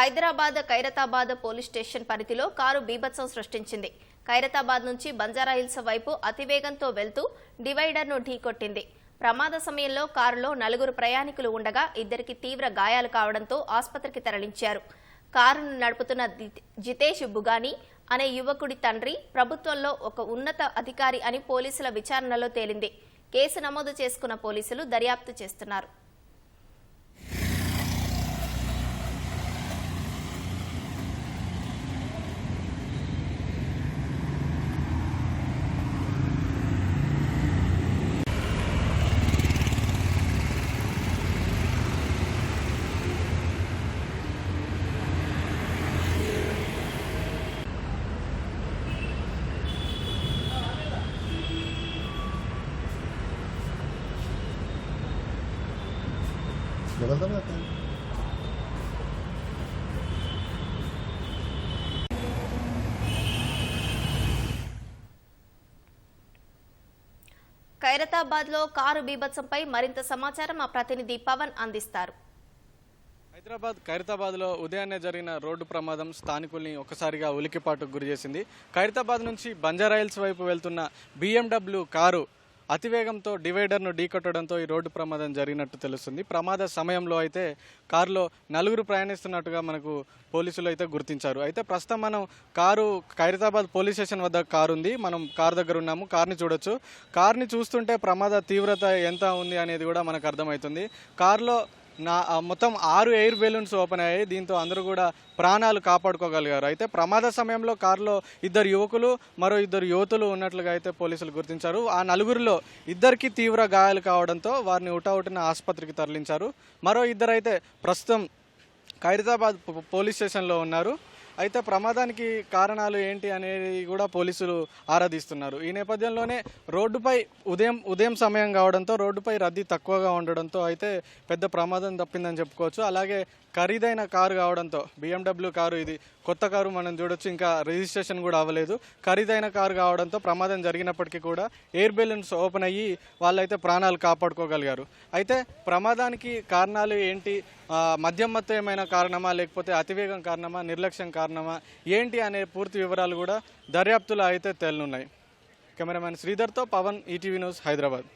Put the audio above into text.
Hyderabad Khairatabad police station పరిధిలో car బీభత్సం సృష్టించింది. ఖైరతాబాద్ నుంచి బంజారాహిల్స్ వైపు అతివేగంతో వెళ్తూ డివైడర్ను ఢీకొట్టింది. ప్రమాద సమయంలో కారులో నలుగురు ప్రయాణికులు ఉండగా ఇద్దరికి తీవ్ర గాయాలు కావడంతో ఆసుపత్రికి తరలించారు. కారును నడుపుతున్న జితేష్ బుగాని అనే యువకుడి తండ్రి ప్రభుత్వంలో ఒక ఉన్నత అధికారి అని పోలీసుల విచారణలో తేలింది. కేసు నమోదు చేసుకున్న పోలీసులు దర్యాప్తు చేస్తున్నారు. निकलता भी आता है ఖైరతాబాద్లో కారు బీభత్సంపై మరింత సమాచారం మా ప్రతినిధి పవన్ అందిస్తారు హైదరాబాద్ ఖైరతాబాద్లో ఉదయాన్నే జరిగిన రోడ్డు ప్రమాదం స్థానికుల్ని ఒక్కసారిగా ఉలికిపాటుకు గురి చేసింది ఖైరతాబాద్ నుంచి బంజారాయిల్స్ వైపు వెళ్తున్న BMW కారు అతివేగంతో డివైడర్ను ఢీకొట్టడంతో ఈ రోడ్డు ప్రమాదం జరిగినట్టు తెలుస్తుంది. ప్రమాద సమయంలో అయితే కారులో నలుగురు ప్రయాణిస్తున్నట్టుగా మనకు పోలీసులు అయితే గుర్తించారు. అయితే ప్రస్తుతం మనం కారు ఖైరతాబాద్ పోలీస్ స్టేషన్ వద్ద కారు ఉంది. మనం కారు దగ్గర ఉన్నాము. కార్ని చూడొచ్చు. కార్ని చూస్తుంటే ప్రమాద తీవ్రత ఎంత ఉంది అనేది కూడా మనకు అర్థమవుతుంది. కారులో నా మొత్తం ఆరు ఎయిర్ బెలూన్స్ ఓపెన్ అయ్యాయి. దీంతో అందరూ కూడా ప్రాణాలు కాపాడుకోగలిగారు. అయితే ప్రమాద సమయంలో కారులో ఇద్దరు యువకులు మరో ఇద్దరు యువతులు ఉన్నట్లుగా అయితే పోలీసులు గుర్తించారు. ఆ నలుగురిలో ఇద్దరికి తీవ్ర గాయాలు కావడంతో వారిని ఉటావుటిన ఆసుపత్రికి తరలించారు. మరో ఇద్దరైతే ప్రస్తుతం ఖైరతాబాద్ పో- పోలీస్ స్టేషన్లో ఉన్నారు. అయితే ప్రమాదానికి కారణాలు ఏంటి అనేది కూడా పోలీసులు ఆరాధిస్తున్నారు. ఈ నేపథ్యంలోనే రోడ్డుపై ఉదయం ఉదయం సమయం కావడంతో రోడ్డుపై రద్దీ తక్కువగా ఉండడంతో అయితే పెద్ద ప్రమాదం తప్పిందని చెప్పుకోవచ్చు. అలాగే ఖరీదైన కారు కావడంతో బిఎండబ్ల్యూ కారు ఇది కొత్త కారు మనం చూడొచ్చు ఇంకా రిజిస్ట్రేషన్ కూడా అవ్వలేదు. ఖరీదైన కారు కావడంతో ప్రమాదం జరిగినప్పటికీ కూడా ఎయిర్ బెలూన్స్ ఓపెన్ అయ్యి వాళ్ళైతే ప్రాణాలు కాపాడుకోగలిగారు. అయితే ప్రమాదానికి కారణాలు ఏంటి? మద్యం మత్తు ఏమైనా కారణమా లేకపోతే అతివేగం కారణమా నిర్లక్ష్యం కారణమా ఏంటి అనే పూర్తి వివరాలు కూడా దర్యాప్తులో అయితే తేలనున్నాయి. కెమెరామెన్ శ్రీధర్తో పవన్ ఈటీవీ న్యూస్ హైదరాబాద్.